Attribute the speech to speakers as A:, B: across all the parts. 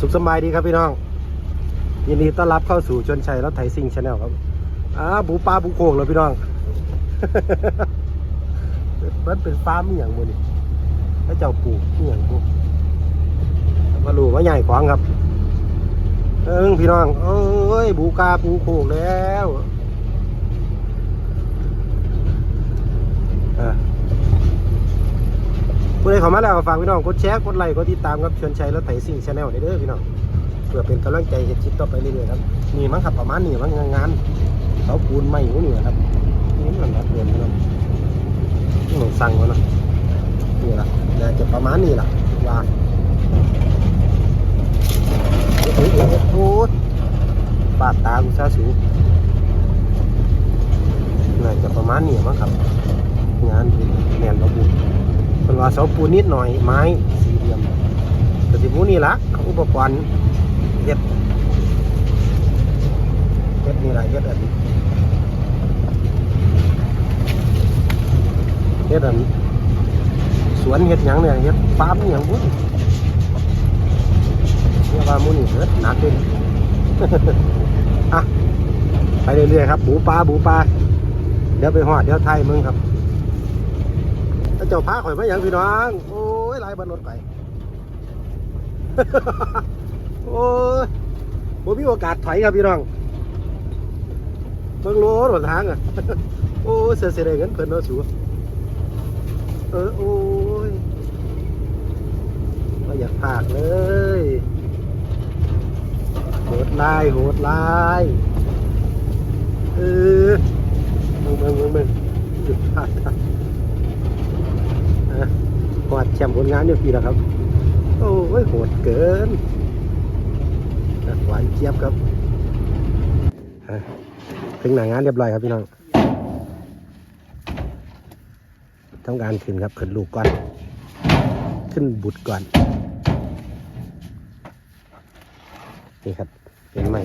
A: สุขสบายดีครับพี่น้อง ยินดีต้อนรับเข้าสู่ชนชัยรถไถซิ่งชาแนลครับอ้าบูปลาบูโคงแล้วพี่น้องมันเป็นฟาร์มอหย่างมือนี่พระเจ้าปลูกอหย่างปลูกมาลูว่าใหญ่ขวางครับ เอิงพี่น้อง เอ้ยบูกาปูโคงแล้วเออผู้ใดเข้ามาแล้วฝากพี่น้องกดแชร์กดไลค์กดติดตามครับชวนชัยรถไถซิ่งชาแนลเด้อพี่น้องเพื่อเป็นกำลังใจเห็ดคลิปต่อไปเรื่อยๆครับนี่มั้งครับประมาณนี้มั้งงานเสาปูนไม่หูนี่แหละครับนี่มันรับเงินพี่น้องหนี่มสั่งมาเนาะนี่แหละน่าจะประมาณนี้แหละว่าโอ้โหปาดตากูซาสูน่าจะประมาณนี้มั้งครับ งานแนนระบุ เป็นว่าเสาปูนนิดหน่อยไม้สี่เหลี่ยมแต่ที่พวกนี้ละอุปกรณ์เฮ็ดเฮ็ดนี่ละเฮ็ดอันเฮ็ดอันสวนเฮ็ดหยังเนี่ยเฮ็ดฟาร์มอหย่างบุ้นเรียว่ามูนี่เฮ็ดหนักขึ้นอะไปเรื่อยๆครับ บูปลาบูปลาเดี๋ยวไปหอดเดี๋ยวไทยมึงครับ เจ้าพาข่อยมาอย่างพี่น้อง โอ้ยลายบรรลดไปโอ้ยผมมีโอกาสถอยครับพี่น้องเบิ่งรถหนทางอะ โอ้ยเสียเสียดายเงินเพิ่นเนาะสูเออโอ้ยไม่อยากพากเลยโหดลายโหดลายเออมึงมึงมึงมึงหยุดพาก ครับอะกอดแชมป์ผลงานอยู่ปีแล้วครับ โอ้ยโหดเกิน หวานเจี๊ยบครับอะถึงหนางานเรียบร้อยครับพี่น้องทำการขึ้นครับขึ้นลูกก่อน ขึ้นบุตรก่อน นี่ครับเป็นใหม่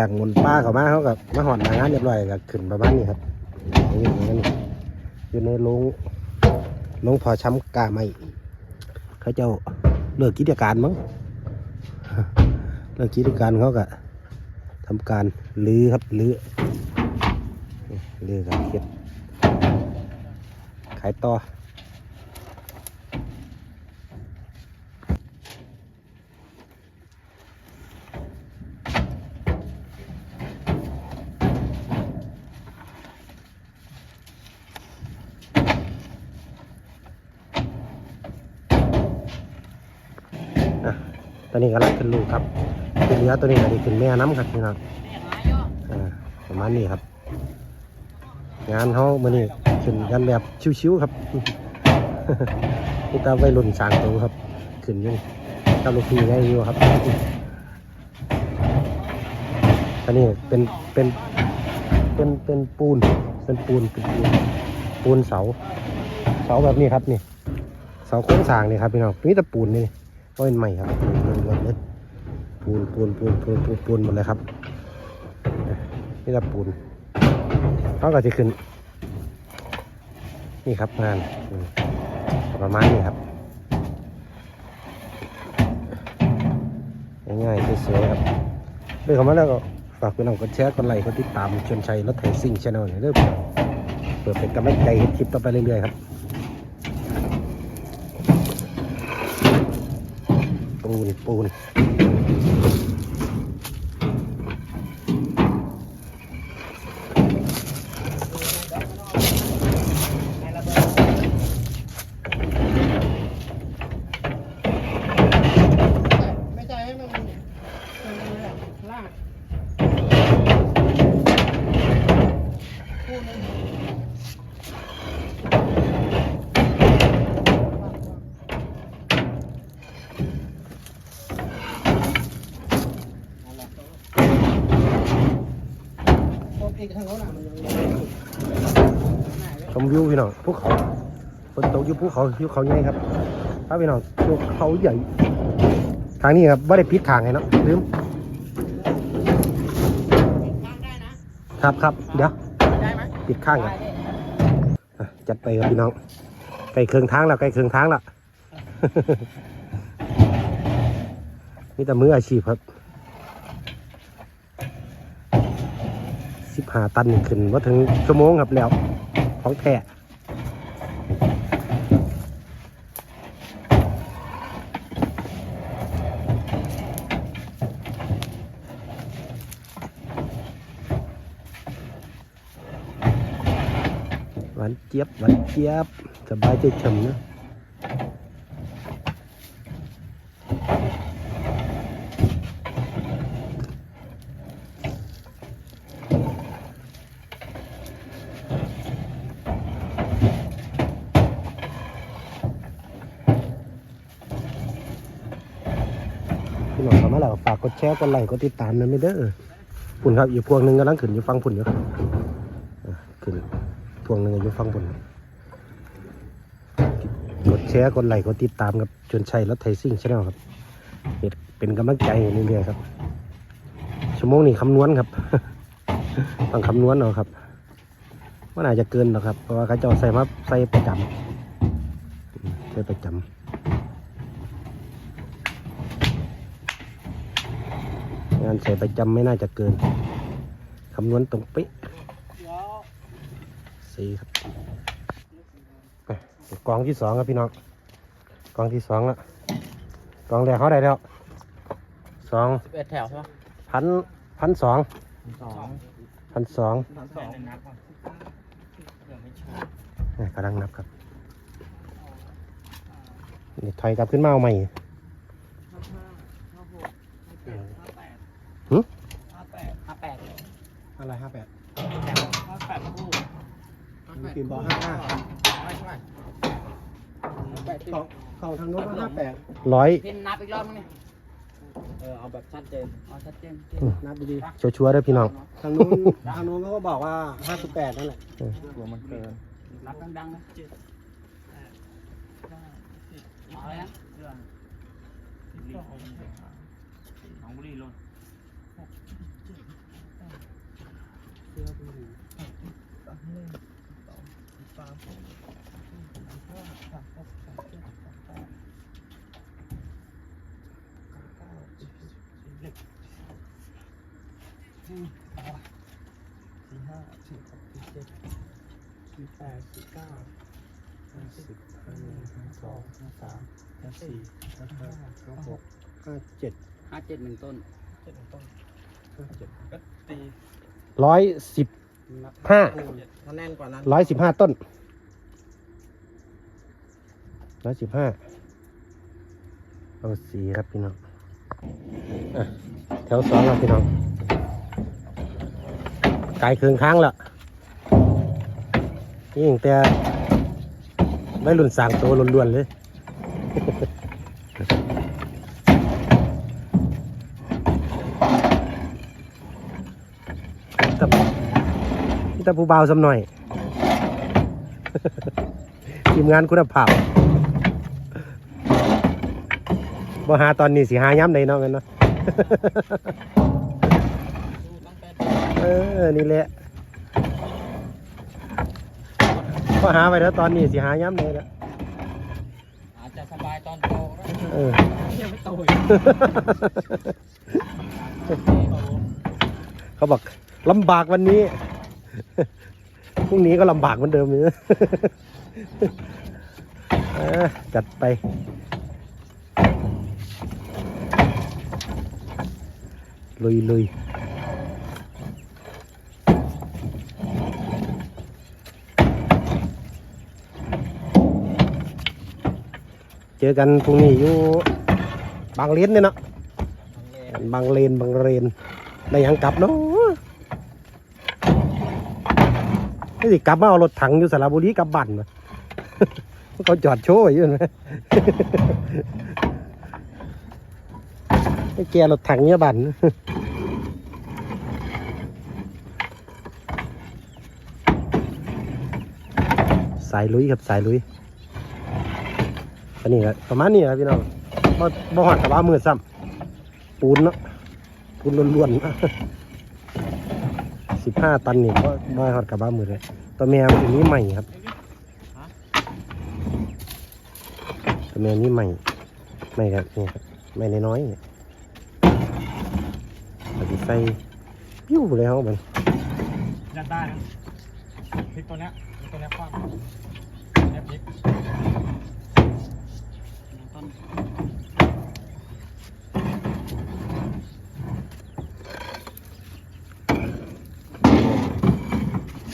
A: จากงนป้าเขามาเขากับมาหอดหางานเรียบร้อยกับขึ้นประมาณนี้ครับนี่อย่างนี้อยู่ในโรงโรงพอช้ำกาไม่เขาเจ้าเลิกกิจการมั้งเลิกกิจการเขาก็ทำการลื้อครับลื้อลื้อครับเก็บขายต่อ นี้กำลังขึ้นลูกครับขึ้นเรือตัวนี้ก็ได้ขึ้นแม่น้ำครับพี่น้องอ่าประมาณนี้ครับ งานเขามื่อนี้ขึ้นกันแบบชิวๆครับนี่ตาวัยรุ่นสางตัวครับ ขึ้นยังตาลูกพี่ได้อยู่ครับอันนี้เป็นเป็นเป็นเป็นปูนเป็นปูนเป็นปูนปูนเสา เสาแบบนี้ครับนี่เสาโค้งสางนี่ครับพี่น้องมีแต่ปูนนี่ก็เป็นใหม่ครับ ปูนปูนปูนปูนปูนปูนหมดเลยครับนี่ละปูนเขาก็จะขึ้น นี่ครับงานประมาณนี้ครับง่ายๆสวยๆครับเรื่องของมาแล้วก็ฝากพี่น้องกดแชร์กดไลค์กดติดตามชวนชัยรถไถซิ่งชาแนลหน่อยเด้อพี่น้องเพื่อเป็นกำลังใจให้คลิปต่อไปเรื่อยๆครับปูนปูน ชมวิวพี่น้องภูเขาฝนตกอยู่ภูเขาอยู่เขาใหญ่ครับถ้าพี่น้องภูเขาใหญ่ ทางนี้ครับไม่ได้ปิดทางไงเนาะลืมครับครับเดี๋ยวปิดข้างกันอะจัดไปครับพี่น้องใกล้เครื่องทางแล้วใกล้เครื่องทางแล้วนี่แต่มืออาชีพครับ สิบหาตันขึ้นว่าถึงชั่วโมงครับแล้ว ของแท้หวานเจี๊ยบหวานเจี๊ยบสบายใจฉ่ำนะพี่น้องเข้ามาแล้วฝา กดแชร์กดไลค์กดติดตามนะไม่เด้อปุ่นครับอีกพวงหนึ่งกำลังขึ้นอยู่ฟังปุ่นอยู่ครับอะขึ้นพวงหนึ่งอยู่ฟังปุ่นกดแชร์กดไลค์กดติดตามกับชวนชัยรถไทยซิ่งชาแนลครับเป็นกำลังใจเรื่อยๆครับ ชั่วโมงนี้คำนวณครับต้องคำนวณเอาครับว่าน่าจะเกินหรอกครับ เพราะว่าเขาจ้าใส่มาใส่ประจำอืมใส่ประจำานใส่ประจำไม่น่าจะเกินคำนวณตรงเป๊ะ
B: เดี๋ยว
A: สี่ครับอะกองที่สองครับพี่น้องกองที่สองละกองแรกเขาได้แล้วสอง
B: สิบเอ็ดแถวใช่ปะ
A: พันพันสอง
B: สอง
A: พันสอง
B: สองนับก่อนเดี๋ยวไม่ใช่
A: นี่กำลังนับครับนี่ถอยกลับขึ้นมาเอาใหม่
B: ห้าห้าห้าหกห้าแปด
A: หึ
B: ห้าแปดห้าแปด
A: อะไรห้าแปด
B: ห้าแปดคู่
A: มีปีนบอกห้าห้า
B: ไม่ใช่แปดสิบ
A: เข้าทางโน้นห้าแปดร้อย
B: พินนับอีกรอบมั้งเนี่ยเออเอาแบบชัดเจนเอาชัดเจน
A: นับดีๆชัวร์ๆเด้อพี่น้อง
C: ทางนู้นทางนู้นเขาก็บอกว่า58นั่นแหละ
B: ตัวมันเกินนับดังๆนะเจ็ดแปดเก้าสิบเอาเลยนะเรื่องของบุรีลง
C: สี่ห้าสี่หกสี่เจ็ดสี่แปดสี่เก้าห้าสิบห้าหนึ่งห้าสองห้าสามห้าสี่ห้าห้าห้าหกห้าเจ็ด
B: ห้าเจ็ดหนึ่งต้น
C: เจ็ดหนึ่งต้นห้าเจ็ดก็ตี
A: ร้อยสิบ ห้า
C: ถ้าแน่นกว่านั้น
A: ร้อยสิบห้าต้นร้อยสิบห้าเอาสี่ครับพี่น้องอะแถวสองครับพี่น้องไกลเครื่องค้างแล้วนี่ยังแต่ไม่รุนสร้างตัวล้วนๆเลย แต่ผู้เบาวสำหน่อย ทีมงานคุณภาพบ่หาตอนนี้สิหาย้ำใดเนาะกันเนาะเออ นี่แหละพอหาไปแล้วตอนนี้สิหาย้ำใดแล้ว
B: อาจจะสบายตอนโต
A: เออ
B: ยังไม่โตอีก
A: เขาบอกลำบากวันนี้ พรุ่งนี้ก็ลำบากเหมือนเดิมเลยเออจัดไป ลุยลุยเจอกันพรุ่งนี้อยู่บางเลนเนี่ยเนาะบางเลนบางเลนได้หยังกลับเนาะ ไม่สิกลับมาเอารถถังอยู่สระบุรีกลับบ้านมาเขาจอดโชว์อยู่นะให้แกรถถังเนี่ยบันสายลุยครับสายลุยอันนี้ครับประมาณนี้ครับพี่น้องบ่บ่หอดกับว่ามือซ้ำปูนเนาะปูนล้วนๆ สิบห้าตันนี่ก็น้อยฮอดกับบ้ามือเลยตัวแม่มันนี้ใหม่ครับ ตัวแม่นี่ใหม่ใหม่ครับนี่ครับใหม่น้อยๆเนี่ยเราจะใส่ปิ้วเลยครับมัน
C: ยัดได้นะพลิกตัวเนี้ยตัวเนี้ยคว่ำเนี้ยพลิก
B: ต้น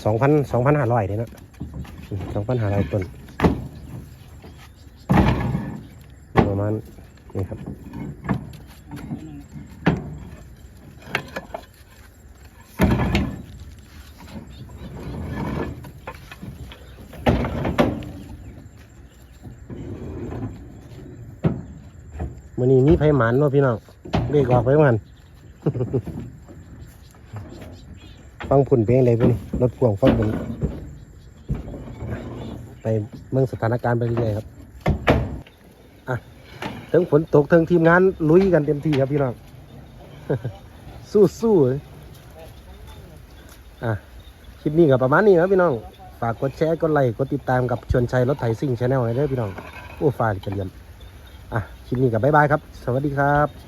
A: สองพันสองพันห้าร้อยเลยนะสองพันห้าร้อยต้นประมาณนี่ครับมันนี้มีไผหมันเนาะพี่น้องเด็กออกไปมัน ฟังผุ่นเพลงอะไรไปนี่รถพ่วงฟังผุ่นไปเมืองสถานการณ์ไปเรื่อยๆครับอะถึงฝนตกถึงทีมงานลุยกันเต็มที่ครับพี่น้องสู้ๆเลยอะคลิปนี้ก็ประมาณนี้ครับพี่น้อง ฝากกดแชร์กดไลค์กดติดตามกับชวนชัยรถไถซิ่งชาแนลเลยเด้อพี่น้องโอ้ฝากกันเยี่ยมอะคลิปนี้ก็บ๊ายบายครับ สวัสดีครับ